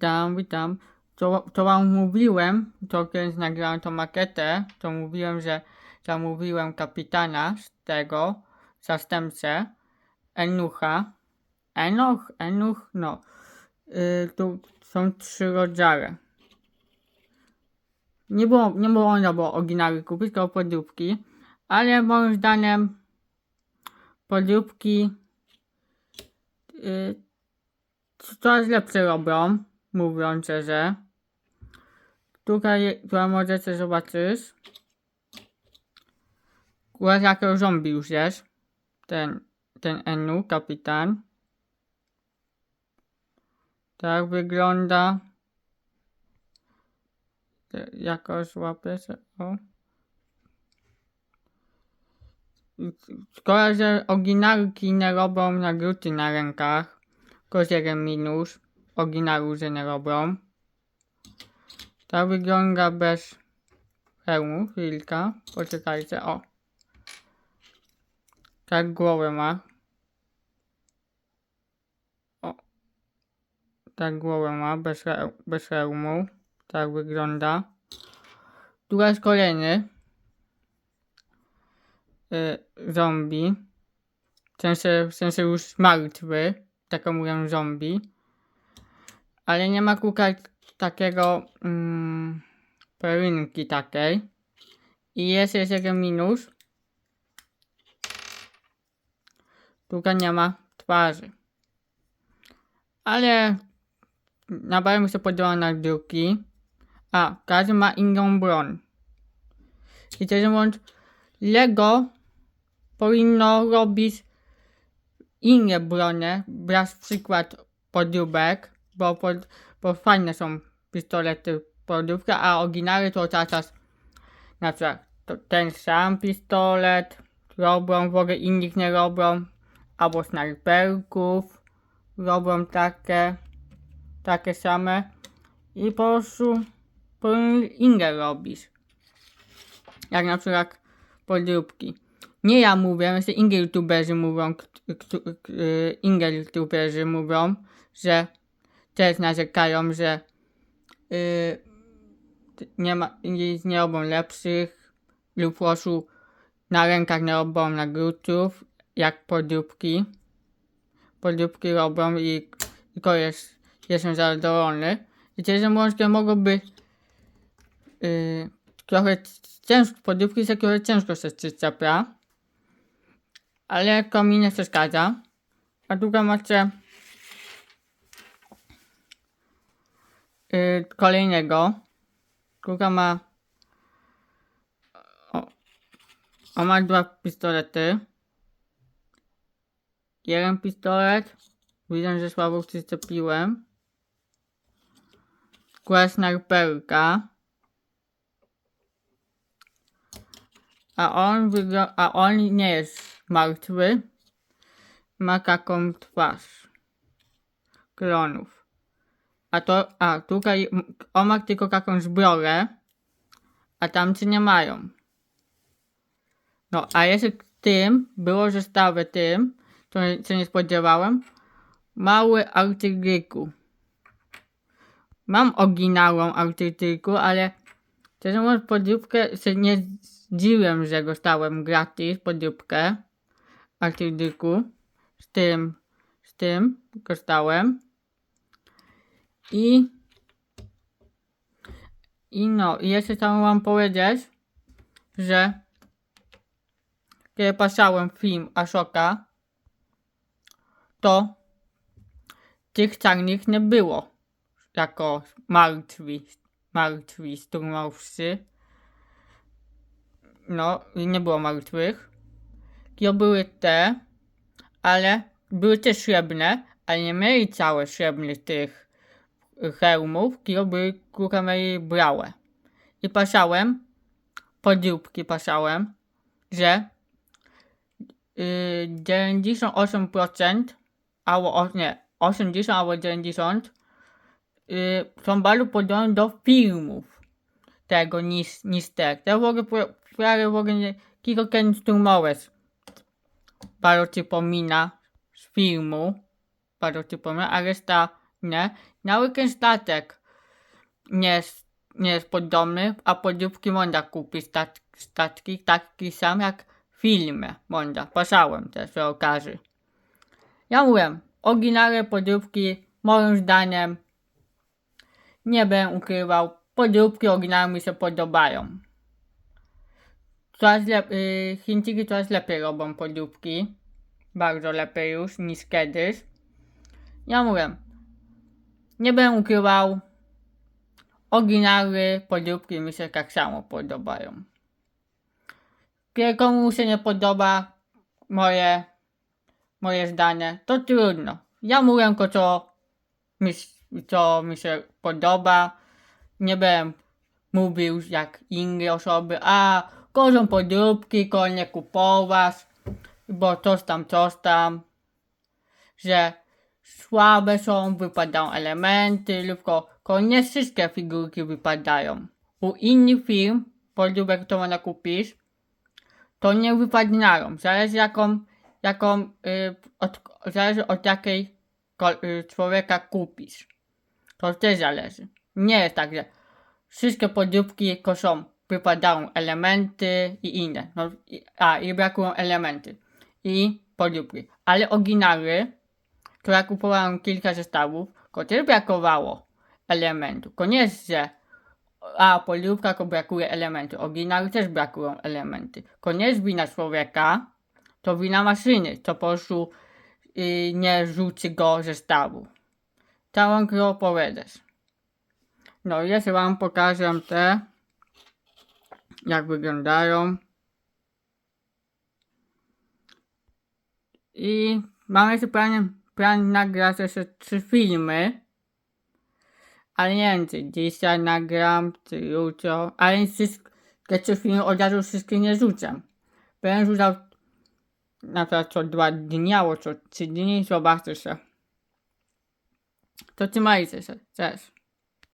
Witam, witam. To, to wam mówiłem, to kiedyś nagrałem tą makietę, to mówiłem, że zamówiłem kapitana z tego, zastępcę, Enucha. Enoch, Enuch, no. Yy, tu są trzy rodzaje. Nie było, nie było można było oryginały kupić, tylko podróbki, ale moim zdaniem podróbki yy, coraz lepsze robią, mówiąc szczerze. Tutaj, tutaj możecie zobaczyć. Teraz jako zombie już jest. Ten, ten Enu, kapitan. Tak wygląda. Jakoś łapię się, o. Szkoda, że oryginalki nie robią nagródy na rękach. Tylko jeden minus. Oryginalu, że nie robią. Tak wygląda bez hełmu. Chwilka. Poczekajcie. O. Tak głowę ma. O. Tak głowę ma. Bez, bez hełmu. Tak wygląda. Tu jest kolejny. Y, zombie. W sensie, w sensie już martwy. Taką mówią zombie. Ale nie ma kółka takiego mm, perynki takiej. I jest jeszcze minus. Tutaj nie ma twarzy. Ale na barę się podoba na druki. A, każdy ma inną broń. I też mówiąc, Lego powinno robić inne bronie, brać przykład podróbek, bo, pod, bo fajne są pistolety podróbka, a oryginały to cały czas na przykład ten sam pistolet robią, w ogóle innych nie robią, albo snajperków robią takie, takie same i po prostu inne robić. Jak na przykład podróbki. Nie ja mówię, jeszcze inne youtuberzy mówią, inne youtuberzy mówią, że też narzekają, że y, t- nie ma, nie robią lepszych lub prostu na rękach nie robią nagródów, jak podróbki. Podróbki robią i tylko jest, jestem zadowolony. I też może mogłoby y, trochę ciężko, podróbki są trochę ciężko się przyczepia. Ale to mi nie przeszkadza. A druga macie yy, kolejnego. Druga ma o, ma dwa pistolety. Jeden pistolet. Widzę, że słabo przyczepiłem. Kła snajperka. A on wygląda, a on nie jest martwy. Ma taką twarz. Klonów. A to, a tutaj ma tylko taką zbiorę, a tamci nie mają. No, a jeszcze tym, było, że stały tym, co nie spodziewałem, mały artygliku. Mam oryginalną artygliku, ale Szczerze mówiąc, podróbkę się nie zdziwiłem, że dostałem gratis podróbkę artydyku. Z tym, z tym dostałem. I i no, i jeszcze chciałem wam powiedzieć, że kiedy patrzałem film Ashoka, to tych czarnych nie było jako martwi, martwi sturmowcy. No, i nie było martwych. To były te, ale były też srebrne, ale nie mieli całe srebrnych tych hełmów, kurwa mieli białe. I patrzałem, podróbki patrzałem, że y, 98% albo o, nie, 80 albo 90 y, są bardzo podobne do filmów tego niż, te. To w ogóle w ogóle nie, tylko Ken Sturmowec bardzo przypomina z filmu, bardzo przypomina, a reszta nie. Ten statek nie jest, nie jest podobny, a podróbki można kupić stat, statki taki sam jak w filmie. Można. Patrzałem też przy okazji. Ja mówię, oryginalne podróbki moim zdaniem nie będę ukrywał. Podróbki oryginalne mi się podobają. Coraz lep- y, Chińczyki coraz lepiej robią podróbki. Bardzo lepiej już niż kiedyś. Ja mówię, nie będę ukrywał. Oryginalne podróbki mi się tak samo podobają. Kiedy komu się nie podoba moje, moje zdanie, to trudno. Ja mówię tylko co mi, co mi się podoba. Nie będę mówił jak inne osoby, a korzą podróbki, ko nie kupować, bo coś tam, coś tam, że słabe są, wypadają elementy, lub ko, ko nie wszystkie figurki wypadają. U innych firm, podróbek można kupić, to nie wypadnają. Zależy jaką, jaką, y, od, zależy od jakiej y, człowieka kupisz. To też zależy. Nie jest tak, że wszystkie podróbki koszą, wypadają elementy i inne. No, i, a, i brakują elementy. I podróbki. Ale oryginały, to ja kupowałem kilka zestawów, to też brakowało elementów. To nie jest, że a podróbka to brakuje elementu. Oryginały też brakują elementy. To nie jest wina człowieka, to wina maszyny, co po prostu y, nie rzuci go zestawu. Całą grę opowiadasz. No, jeszcze wam pokażę te, jak wyglądają. I mam jeszcze plan, nagrać jeszcze trzy filmy. Ale nie wiem, czy dzisiaj nagram, czy jutro. Ale wszystkie te trzy filmy od razu wszystkie nie rzucam. Będę rzucał na przykład co dwa dni, albo co trzy dni, zobaczcie się. To trzymajcie się. Cześć.